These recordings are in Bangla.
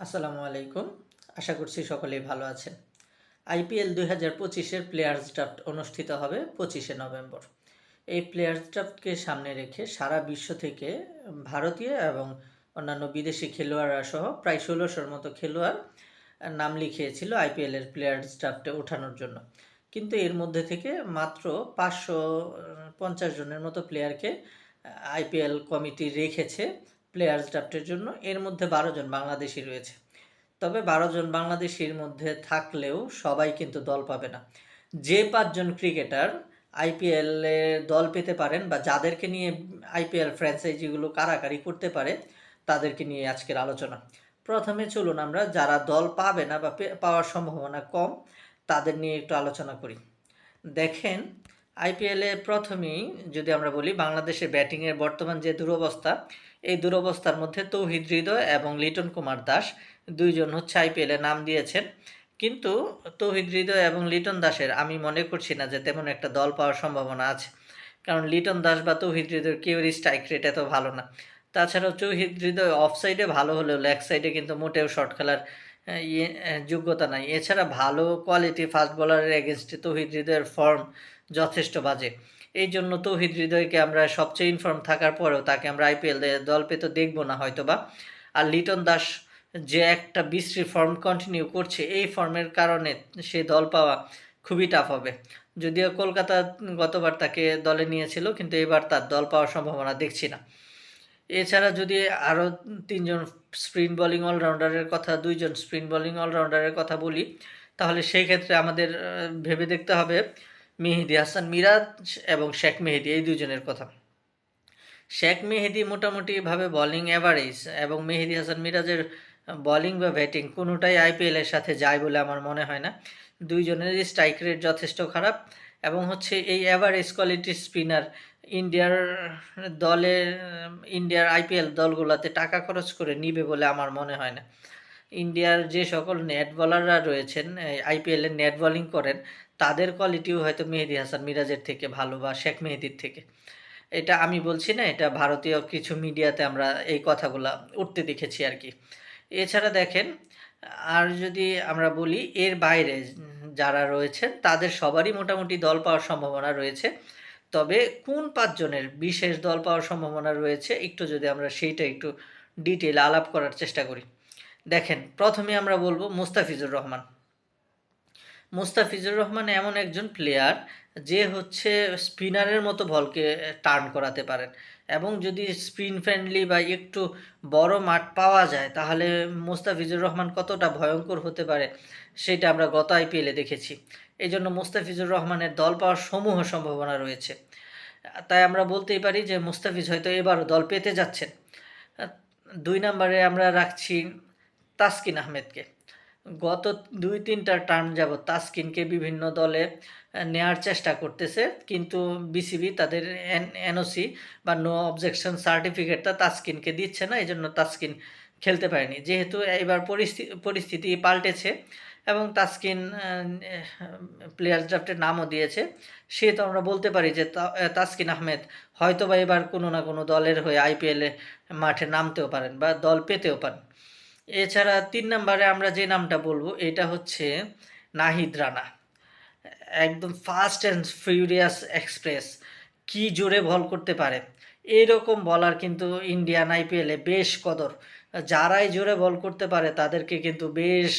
আসসালামু আলাইকুম। আশা করছি সকলেই ভালো আছেন। আইপিএল দুই হাজার পঁচিশের প্লেয়ার্স ড্রাফট অনুষ্ঠিত হবে পঁচিশে নভেম্বর। এই প্লেয়ার্স ড্রাফটকে সামনে রেখে সারা বিশ্ব থেকে ভারতীয় এবং অন্যান্য বিদেশি খেলোয়াড়রা সহ প্রায় ষোলোশোর মতো খেলোয়াড় নাম লিখিয়েছিল আইপিএলের প্লেয়ার্স ড্রাফটে ওঠানোর জন্য। কিন্তু এর মধ্যে থেকে মাত্র পাঁচশো পঞ্চাশ জনের মতো প্লেয়ারকে আইপিএল কমিটি রেখেছে। প্লেয়ার্স ড্রাফটের জন্য এর মধ্যে বারো জন বাংলাদেশি রয়েছে। তবে বারো জন বাংলাদেশির মধ্যে থাকলেও সবাই কিন্তু দল পাবে না। যে পাঁচজন ক্রিকেটার আইপিএলে দল পেতে পারেন বা যাদেরকে নিয়ে আইপিএল ফ্র্যাঞ্চাইজিগুলো কারাকারি করতে পারে, তাদেরকে নিয়ে আজকের আলোচনা। প্রথমে চলুন আমরা, যারা দল পাবে না বা পাওয়ার সম্ভাবনা কম, তাদের নিয়ে একটু আলোচনা করি। দেখেন আইপিএলে প্রথমেই যদি আমরা বলি বাংলাদেশের ব্যাটিংয়ের বর্তমান যে দুরবস্থা, এই দুরবস্থার মধ্যে তৌহিদ হৃদয় এবং লিটন কুমার দাস দুইজন হচ্ছে আইপিএলে নাম দিয়েছেন। কিন্তু তৌহিদ হৃদয় এবং লিটন দাসের আমি মনে করছি না যে তেমন একটা দল পাওয়ার সম্ভাবনা আছে। কারণ লিটন দাস বা তৌহিদ হৃদয়ের কেউরই স্ট্রাইক রেট এত ভালো না। তাছাড়াও তৌহিদ হৃদয় অফ সাইডে ভালো হলেও লেগ সাইডে কিন্তু মোটেও শর্ট খেলার ইয়ে যোগ্যতা নাই। এছাড়া ভালো কোয়ালিটি ফাস্ট বোলারের এগেনস্টে তৌহিদ হৃদয়ের ফর্ম যথেষ্ট বাজে। এই জন্য তৌহিদ হৃদয়কে আমরা সবচেয়ে ইনফর্ম থাকার পরেও তাকে আমরা আইপিএল দল পেতে দেখব না হয়তো বা আর লিটন দাস যে একটা বিশ্রী ফর্ম কন্টিনিউ করছে, এই ফর্মের কারণে সে দল পাওয়া খুবই টাফ হবে। যদিও কলকাতা গতবার তাকে দলে নিয়েছিল, কিন্তু এবার তার দল পাওয়ার সম্ভাবনা দেখছি না। এছাড়া যদি আরও তিনজন স্পিন বোলিং অলরাউন্ডারের কথা, দুইজন স্পিন বোলিং অলরাউন্ডারের কথা বলি, তাহলে সেই ক্ষেত্রে আমাদের ভেবে দেখতে হবে মেহেদি হাসান মিরাজ এবং শেখ মেহেদি, এই দুজনের কথা। শেখ মেহেদি মোটামুটিভাবে বোলিং অ্যাভারেজ এবং মেহেদি হাসান মিরাজের বোলিং বা ব্যাটিং কোনোটাই আইপিএল এর সাথে যায় বলে আমার মনে হয় না। দুইজনেরই স্ট্রাইক রেট যথেষ্ট খারাপ এবং হচ্ছে এই অ্যাভারেজ কোয়ালিটির স্পিনার ইন্ডিয়ার দলের ইন্ডিয়ার আইপিএল দলগুলোতে টাকা খরচ করে নিবে বলে আমার মনে হয় না। ইন্ডিয়ার যে সকল নেট বলাররা রয়েছেন আইপিএলে নেট বোলিং করেন তাদের কোয়ালিটিও হয়তো মেহেদি হাসান মিরাজের থেকে ভালো বা শেখ মেহেদির থেকে। এটা আমি বলছি না, এটা ভারতীয় কিছু মিডিয়াতে আমরা এই কথাগুলা উঠতে দেখেছি আর কি। এছাড়া দেখেন, আর যদি আমরা বলি এর বাইরে যারা রয়েছেন, তাদের সবারই মোটামুটি দল পাওয়ার সম্ভাবনা রয়েছে। তবে কোন পাঁচজনের বিশেষ দল পাওয়ার সম্ভাবনা রয়েছে, একটু যদি আমরা সেইটা একটু ডিটেল আলাপ করার চেষ্টা করি। দেখেন, প্রথমে আমরা বলব মুস্তাফিজুর রহমান। মুস্তাফিজুর রহমান এমন একজন প্লেয়ার যে হচ্ছে স্পিনারের মতো বলকে টার্ন করাতে পারেন। এবং যদি স্পিন ফ্রেন্ডলি বা একটু বড় মাঠ পাওয়া যায়, তাহলে মোস্তাফিজুর রহমান কতটা ভয়ঙ্কর হতে পারে সেটা আমরা গত আইপিএলে দেখেছি। এই জন্য মুস্তাফিজুর রহমানের দল পাওয়ার সমূহ সম্ভাবনা রয়েছে। তাই আমরা বলতেই পারি যে মুস্তাফিজ হয়তো এবারও দল পেতে যাচ্ছেন। দুই নম্বরে আমরা রাখছি তাসকিন আহমেদকে। গত দুই, তিনটা টার্ম যাবত তাসকিনকে বিভিন্ন দলে নেয়ার চেষ্টা করতেছে। কিন্তু বিসিবি তাদের এনওসি বা নো অবজেকশন সার্টিফিকেটটা তাসকিনকে দিচ্ছে না। এই জন্য তাসকিন খেলতে পারেনি। যেহেতু এবার পরিস্থিতি পরিস্থিতি পাল্টেছে এবং তাসকিন প্লেয়ার ড্রাফটের নামও দিয়েছে সেহেতু আমরা বলতে পারি যে তা- তাসকিন আহমেদ হয়তো বা এবার কোনো না কোনো দলের হয়ে আইপিএলে মাঠে নামতেও পারেন বা দল পেতেও পারেন। এছাড়া তিন নম্বরে আমরা যে নামটা বলব, এটা হচ্ছে নাহিদ রানা। একদম ফাস্ট অ্যান্ড ফিউরিয়াস এক্সপ্রেস কি জোরে বল করতে পারে? এইরকম বলার কিন্তু ইন্ডিয়ান আইপিএলে বেশ কদর। যারাই জোরে বল করতে পারে, তাদেরকে কিন্তু বেশ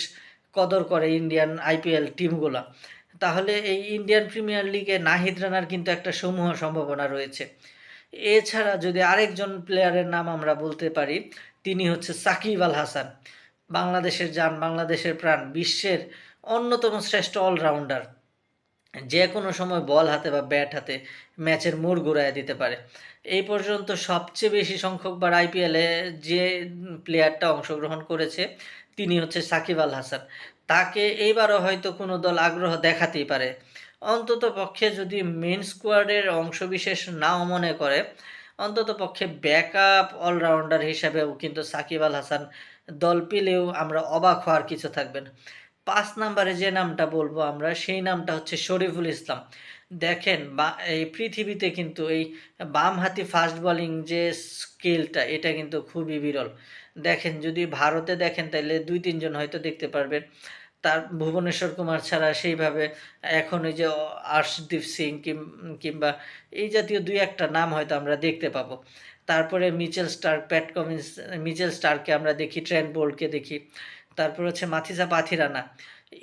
কদর করে ইন্ডিয়ান আইপিএল টিমগুলো তাহলে এই ইন্ডিয়ান প্রিমিয়ার লিগে নাহিদ রানার কিন্তু একটা সমূহ সম্ভাবনা রয়েছে। এছাড়া যদি আরেকজন প্লেয়ারের নাম আমরা বলতে পারি তিনি হচ্ছে সাকিব আল হাসান, বাংলাদেশের যান, বাংলাদেশের প্রাণ, বিশ্বের অন্যতম শ্রেষ্ঠ অলরাউন্ডার যে কোনো সময় বল হাতে বা ব্যাট হাতে ম্যাচের মোড় ঘুরাইয়া দিতে পারে। এই পর্যন্ত সবচেয়ে বেশি সংখ্যকবার আইপিএলে যে প্লেয়ারটা অংশগ্রহণ করেছে, তিনি হচ্ছে সাকিব আল হাসান। তাকে এইবারও হয়তো কোনো দল আগ্রহ দেখাতেই পারে। অন্তত পক্ষে যদি মেন স্কোয়াডের অংশবিশেষ নাও মনে করে অন্তত পক্ষে ব্যাকআপ অলরাউন্ডার হিসাবেও কিন্তু সাকিব আল হাসান দল পেলেও আমরা অবাক হওয়ার কিছু থাকবে না। পাঁচ নাম্বারে যে নামটা বলব আমরা, সেই নামটা হচ্ছে শরীফুল ইসলাম। দেখেন বা, এই পৃথিবীতে কিন্তু এই বামহাতি ফাস্ট বোলিং যে স্কিলটা এটা কিন্তু খুবই বিরল। দেখেন যদি ভারতে দেখেন, তাহলে দুই তিনজন হয়তো দেখতে পারবেন। তার ভুবনেশ্বর কুমার ছাড়া সেইভাবে এখন ওই যে আর্শদীপ সিং কিংবা এই জাতীয় দুই একটা নাম হয়তো আমরা দেখতে পাবো। তারপরে Mitchell Starc, Pat Cummins, Mitchell স্টার্ককে আমরা দেখি, ট্রেন বোল্টকে দেখি। তারপর হচ্ছে মাথিসা পাথিরানা।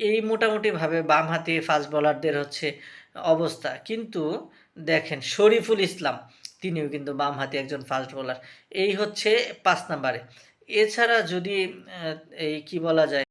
এই মোটামুটিভাবে বামহাতি ফাস্ট বোলারদের হচ্ছে অবস্থা। কিন্তু দেখেন, শরীফুল ইসলাম, তিনিও কিন্তু বামহাতি একজন ফাস্ট বোলার। এই হচ্ছে পাঁচ নাম্বারে। এছাড়া যদি এই কি বলা যায়?